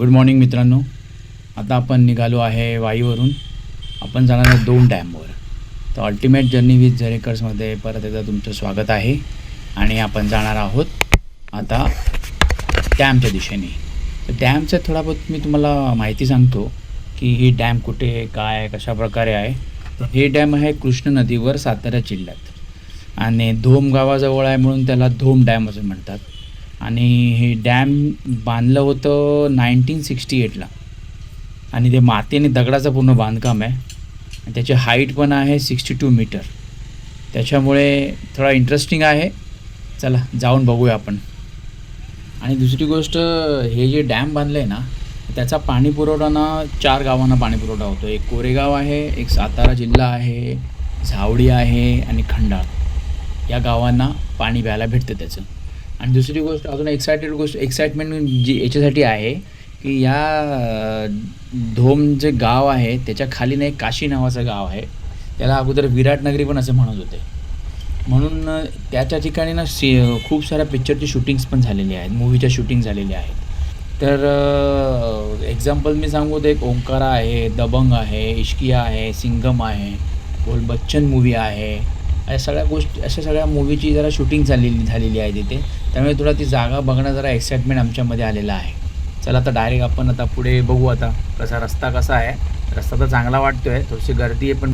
Good morning मित्रांनो. आता आपण निघालो आहे वाईवरून. आपण जाणार आहे दोन डॅमवर तर अल्टिमेट जर्नी विथ झरेकर्समध्ये परत एकदा तुमचं स्वागत आहे. आणि आपण जाणार आहोत आता डॅमच्या दिशेने. तर डॅमचं थोडा बहुत मी तुम्हाला माहिती सांगतो की ही डॅम कुठे आहे काय आहे कशा प्रकारे आहे. तर हे डॅम आहे कृष्ण नदीवर सातारा जिल्ह्यात. आणि धोम गावाजवळ आहे म्हणून त्याला धोम डॅम असं म्हणतात. आणि हे डॅम बांधलं होतं नाईन्टीन सिक्स्टी एटला. आणि ते मातीने दगडाचं पूर्ण बांधकाम आहे. आणि त्याची हाईट पण आहे सिक्स्टी टू मीटर. त्याच्यामुळे थोडा इंटरेस्टिंग आहे. चला जाऊन बघूया आपण. आणि दुसरी गोष्ट हे जे डॅम बांधलं आहे ना त्याचा पाणी पुरवठा ना चार गावांना पाणी पुरवठा होतो. एक कोरेगाव आहे एक सातारा जिल्हा आहे झावडी आहे आणि खंडाळ. या गावांना पाणी प्यायला भेटतं त्याचं. आणि दुसरी गोष्ट अजून एक्सायटेड गोष्ट एक्साइटमेंट जी याच्यासाठी आहे की या धोम जे गाव आहे त्याच्याखाली ना एक काशी नावाचं गाव आहे. त्याला अगोदर विराटनगरी पण असे म्हणत होते. म्हणून त्याच्या ठिकाणी ना सी खूप साऱ्या पिक्चरची शूटिंग्स पण झालेली आहेत मूवीच्या शूटिंग झालेल्या आहेत. तर एक्झाम्पल मी सांगू तर एक ओंकारा आहे दबंग आहे इश्किया आहे सिंगम आहे बोल बच्चन मूवी आहे. या सगळ्या गोष्टी अशा सगळ्या मूवीची जरा शूटिंग झालेली झालेली आहे तिथे. त्यामुळे थोडा ती जागा बघणं जरा एक्साइटमेंट आमच्यामध्ये आलेला आहे. चला आता डायरेक्ट आपण आता पुढे बघू आता कसा रस्ता कसा आहे. रस्ता तर चांगला वाटतोय थोडीशी गर्दी आहे पण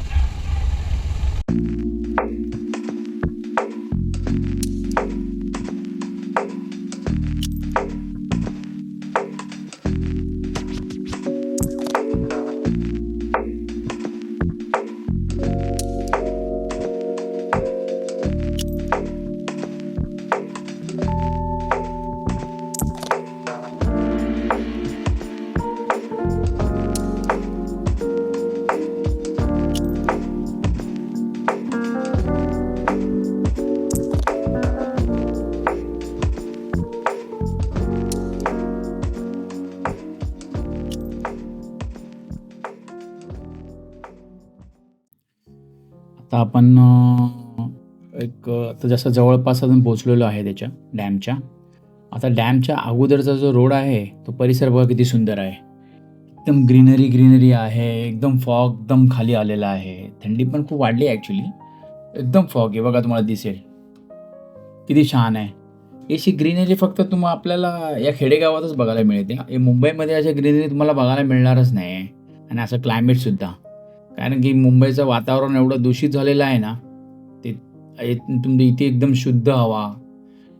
आता आपण एक आता जसं जवळपास अजून पोचलेलो आहे त्याच्या डॅमच्या. आता डॅमच्या अगोदरचा जो रोड आहे तो परिसर बघा किती सुंदर आहे. एकदम ग्रीनरी ग्रीनरी आहे एकदम फॉग एकदम खाली आलेला आहे. थंडी पण खूप वाढली आहे ॲक्च्युली एकदम फॉग आहे बघा तुम्हाला दिसेल. किती छान आहे. याची ग्रीनरी फक्त तुम्हाला आपल्याला या खेडेगावातच बघायला मिळते. मुंबईमध्ये अशा ग्रीनरी तुम्हाला बघायला मिळणारच नाही. आहे आणि असं क्लायमेटसुद्धा कारण की मुंबईचं वातावरण एवढं दूषित झालेलं आहे ना ते तुमचं इथे एकदम शुद्ध हवा.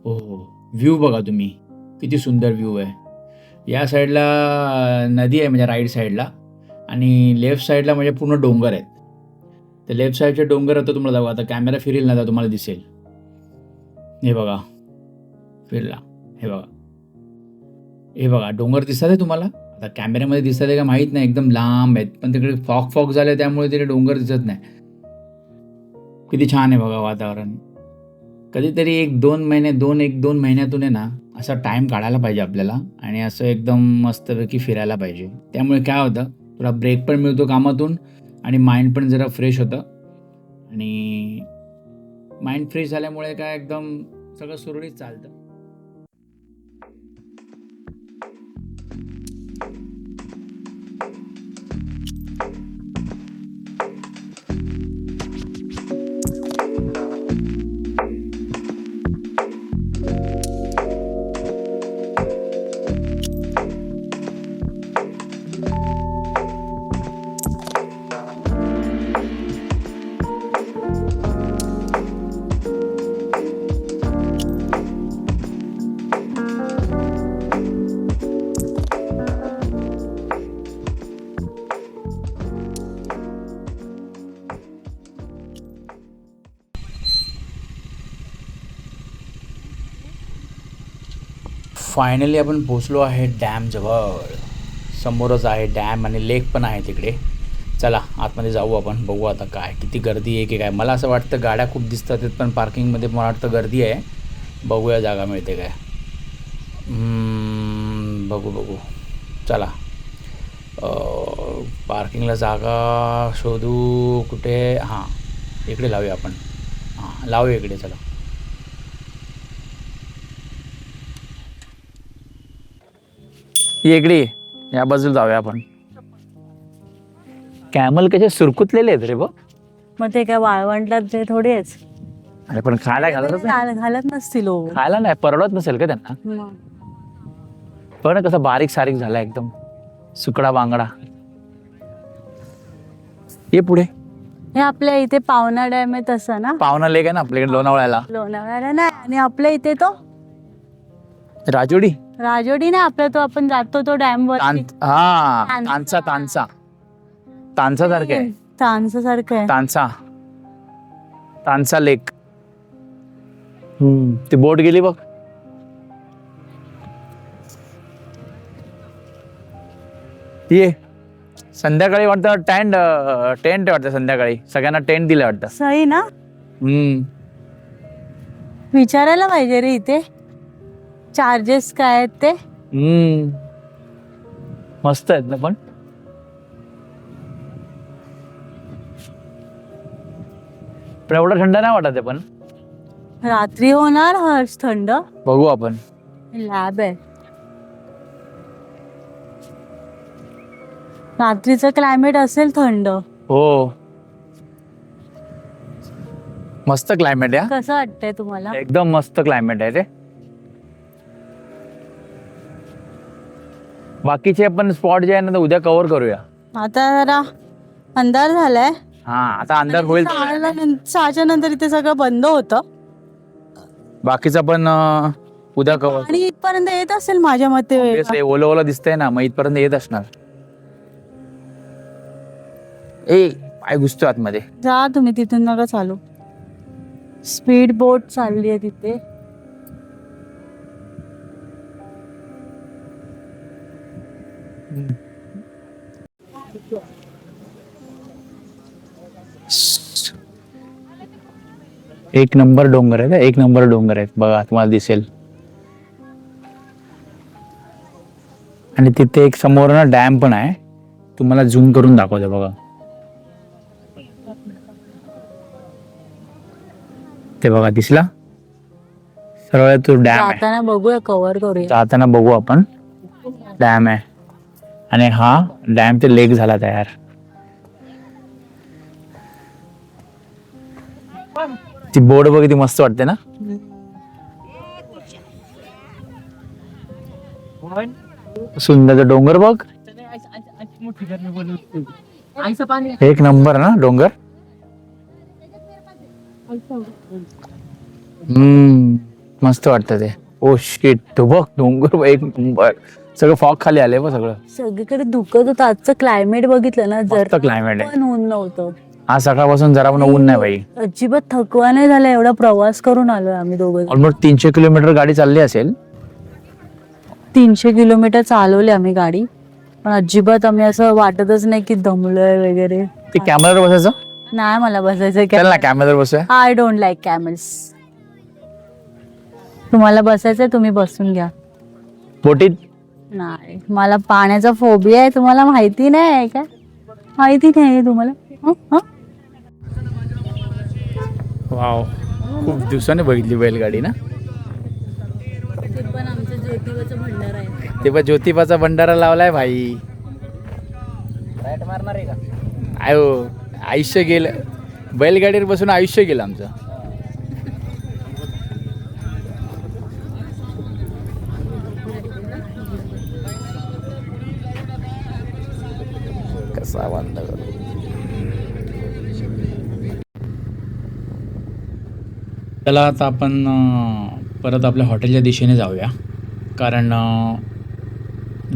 हो हो. व्ह्यू बघा तुम्ही. किती सुंदर व्ह्यू आहे. या साईडला नदी आहे म्हणजे राईट साईडला आणि लेफ्ट साईडला म्हणजे पूर्ण डोंगर आहेत. तर लेफ्ट साईडचे डोंगर आता तुम्हाला दाखवा. आता कॅमेरा फिरेल ना तर तुम्हाला दिसेल. हे बघा. फिरला. हे बघा. हे बघा. डोंगर दिसतात आहे तुम्हाला? आता कॅमेऱ्यामध्ये दिसतात आहे का माहीत नाही एकदम लांब आहेत. पण तिकडे फॉग फॉग झाले त्यामुळे तिकडे डोंगर दिसत नाही. किती छान आहे बघा वातावरण. कधीतरी एक दोन महिने दोन एक दोन महिन्यातून आहे ना असा टाईम काढायला पाहिजे आपल्याला आणि असं एकदम मस्तपैकी फिरायला पाहिजे. त्यामुळे काय होतं थोडा ब्रेक पण मिळतो कामातून आणि माइंड पण जरा फ्रेश होतं. आणि माइंड फ्रेश झाल्यामुळे काय एकदम सगळं सुरळीत चालतं. फायनली आपण पोचलो आहे डॅमजवळ समोरच आहे डॅम आणि लेक पण आहे तिकडे. चला आतमध्ये जाऊ आपण बघू आता काय किती गर्दी आहे की काय. मला असं वाटतं गाड्या खूप दिसतात आहेत, पण पार्किंगमध्ये मला वाटतं गर्दी आहे. बघूया जागा मिळते काय. बघू बघू. चला. पार्किंगला जागा शोधू कुठे? हां इकडे लावूया आपण. हां लावूया इकडे चला. ही इकडे ये. बाजूला जाऊया आपण. कॅमल कसे सुरकुतलेले आहेत रे बघ. मग ते काय वाळवंटात ते थोडी आहेच अरे पण खायला घालतच नाही घाल- घालत नसतील लोक खायला नाही परवडत नसेल का त्यांना? पण कसं बारीक सारीक झाला एकदम. सुकडा बांगडा. ये पुढे. हे आपल्या इथे पावना डॅम आहे तसं ना? पावना लेक आहे ना आपल्याकडे लोणावळ्याला. लोणावळ्याला नाही आणि आपल्या इथे तो? राजोडी. राजोडी नाही आपला तो आपण जातो तो डॅम वर हा तानसा. तानसा तानसा. तानसा सारखे आहे. तानसा सारखं आहे. तानसा. तानसा लेक हम्म ती बोट गेली बघ. ये. संध्याकाळी वाटतं टेंट टेंट वाटतं संध्याकाळी. सगळ्यांना टेंट दिलं वाटतं. सही ना? हम्म. विचारायला पाहिजे रे इथे. चार्जेस काय आहेत ते? हम्म. मस्त आहेत ना पण? पण एवढं थंड नाही वाटत आहे पण. रात्री होणार हर्ष थंड? बघू आपण. लॅब आहे. रात्रीचं क्लायमेट असेल थंड. हो. मस्त क्लायमेट आहे कसं वाटतंय तुम्हाला. एकदम मस्त क्लायमेट आहे रे बाकीचे आपण स्पॉट जे आहे ना ते उद्या कव्हर करूया. आता जरा अंधार झालाय. हा आता अंधार होईल. सहाला नं- सहाच्या नंतर इथे सगळं बंद होतं. बाकीचं पण अं, उद्या कव्हर आणि इथपर्यंत येत असेल माझ्या मते ओलं ओलं दिसतंय ना मग इथपर्यंत येत असणार. ए पाय घुसतो आतमध्ये. जा तुम्ही तिथून नका चालू. स्पीड बोट चालली आहे तिथे. एक नंबर डोंगर आहे एक नंबर डोंगर आहेत बघा तुम्हाला दिसेल. आणि तिथे एक समोर ना डॅम पण आहे. तुम्हाला झूम करून दाखवते बघा. ते बघा दिसला? सरळ तो डॅम आहे. बघूया कव्हर करूया. जाताना बघू आपण. डॅम आहे. आणि हा डॅम ते लेक झाला तयार. ती बोर्ड बघ मस्त वाटते ना? सुंदर डोंगर बघ. एक नंबर ना डोंगर? हम्म मस्त वाटतं ते. ओ शिट बघ डोंगर एक नंबर. सगळं फॉग खाली आले सगळं. सगळीकडे दुखत होतं. आजचं क्लायमेट बघितलं ना जर मस्त क्लायमेट आहे. पण ऊन नव्हतं. आज सकाळपासून जरा पण ऊन नाही भाई अजिबात थकवा नाही झाला एवढा प्रवास करून आलोय आम्ही दोघं. ऑलमोस्ट तीनशे किलोमीटर गाडी चालली असेल. तीनशे किलोमीटर चालवले आम्ही गाडी. पण अजिबात आम्ही असं वाटतच नाही की दमलोय वगैरे. ते कॅमेरावर बसायचं? नाही मला बसायचं चल ना कॅमेरावर बसूया. आय डोंट लाईक कॅमल्स तुम्हाला बसायचंय तुम्ही बसून घ्या. बोटीत? नाही. मला पाण्याचा फोबिया आहे तुम्हाला माहिती नाही आहे का माहिती नाही आहे तुम्हाला? हं? हं? वाव. खूप दिवसाने बघितली बैलगाडी ना? ते पण ज्योतिबाचा भंडारा लावलाय भाई. आयो आयुष्य गेलं. बैलगाडीवर बसून आयुष्य गेलं आमचं. कसा त्याला आता आपण परत आपल्या हॉटेलच्या दिशेने जाऊया. कारण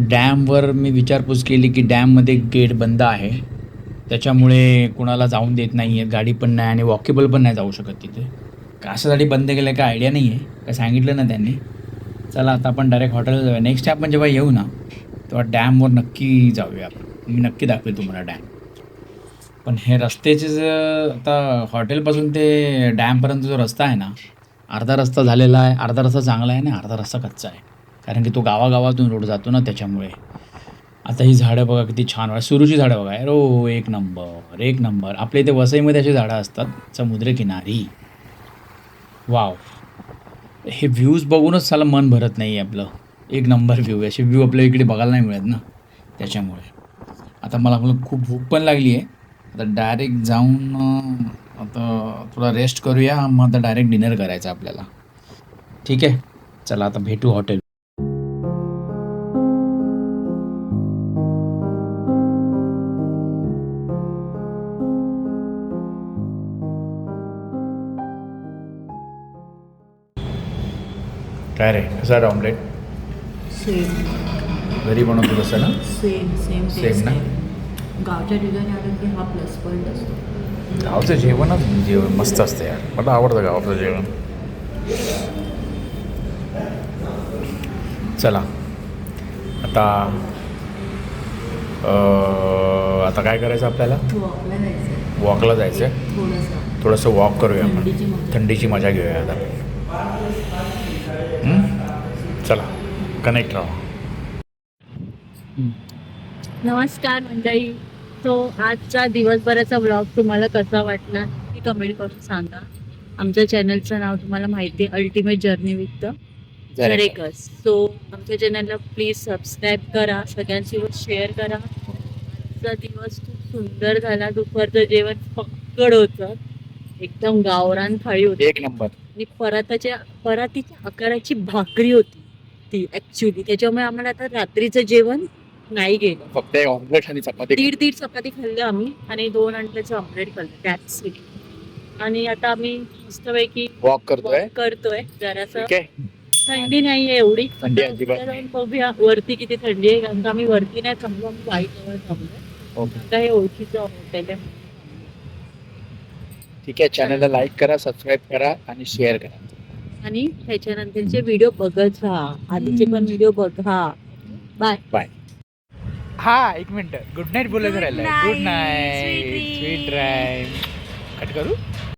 डॅमवर मी विचारपूस केली की डॅममध्ये गेट बंद आहे. त्याच्यामुळे कुणाला जाऊन देत नाही आहेत गाडी पण नाही आणि वॉकेबल पण नाही जाऊ शकत तिथे. कशासाठी बंद केलं काय आयडिया नाही आहे काय सांगितलं ना त्यांनी. चला आता आपण डायरेक्ट हॉटेलला जाऊया. नेक्स्ट टाइम आपण जेव्हा येऊ ना तेव्हा डॅमवर नक्की जाऊया आपण. मी नक्की दाखवेल तुम्हाला डॅम. पण हे रस्त्याचे जे आता हॉटेलपासून ते डॅमपर्यंत जो रस्ता आहे ना अर्धा रस्ता झालेला आहे अर्धा रस्ता चांगला आहे आणि अर्धा रस्ता कच्चा आहे. कारण की तो गावागावातून रोड जातो ना त्याच्यामुळे. आता ही झाडं बघा किती छान वाटत सुरूची झाडं बघा. रो एक नंबर एक नंबर. आपल्या इथे वसईमध्ये अशी झाडं असतात समुद्रकिनारी. वाव. हे व्ह्यूज बघूनच साला मन भरत नाही आहे आपलं. एक नंबर व्ह्यू असे व्ह्यू आपल्या इकडे बघायला नाही मिळत ना त्याच्यामुळे. आता मला मला खूप भूक पण लागली आहे आता डायरेक्ट जाऊन आता थोडा रेस्ट करूया. मग आता डायरेक्ट डिनर करायचं आपल्याला. ठीक आहे? चला आता भेटू हॉटेल काय रे? कसा आहे ऑमलेट घरी बनवतो तसं ना? सेम सेम टेस्ट ना? गावच्या ठिकाणी आलं की हा प्लस पॉईंट असतो. गावचं जेवणच जेवण मस्त असतं यार. मला आवडतं गावचं जेवण. चला. आता आता काय करायचं आपल्याला? वॉकला जायचं आहे थोडंसं. वॉक करूया आपण. थंडीची मजा. घेऊया आता? चला. कनेक्ट राहा. नमस्कार मंडळी. तो आजचा दिवसभराचा ब्लॉग तुम्हाला कसा वाटला ते कमेंट करून सांगा. आमच्या चॅनलचं नाव तुम्हाला माहिती आहे ultimate journey with the Jarekars so आमच्या चॅनलला प्लीज सबस्क्राईब करा सगळ्यांसोबत शेअर करा. आजचा दिवस खूप सुंदर झाला. दुपारचं जेवण पक्कड होतं. एकदम गावरान थाळी होती. एक नंबर. आणि पराताच्या परातीच्या आकाराची भाकरी होती ती ऍक्च्युली त्याच्यामुळे आम्हाला आता रात्रीचं जेवण नाही गेलं. फक्त एक ऑमलेट आणि चपाती दीड दीड चपाती खाल्ली आम्ही आणि दोन अंड्याचं ऑमलेट खाल्लं. त्याच आणि आता आम्ही मस्तपैकी वॉक करतोय. walk करतोय. जरासं ठीक आहे. थंडी नाहीये एवढी. थंडी अजिबात बघूया वरती किती थंडी आहे कारण का आम्ही वरती नाही थांबलो आम्ही वाईटवर थांबलो. ओके आता हे ओळखीचं हॉटेल आहे. ठीक आहे. चॅनलला लाईक करा सबस्क्राईब करा आणि शेअर करा. आणि त्याच्यानंतरचे व्हिडिओ बघत राहा. आधीचे पण व्हिडिओ बघा बाय हा एक मिनिट. गुड नाईट बोलायचं राहिलं good night sweet drive cut करू?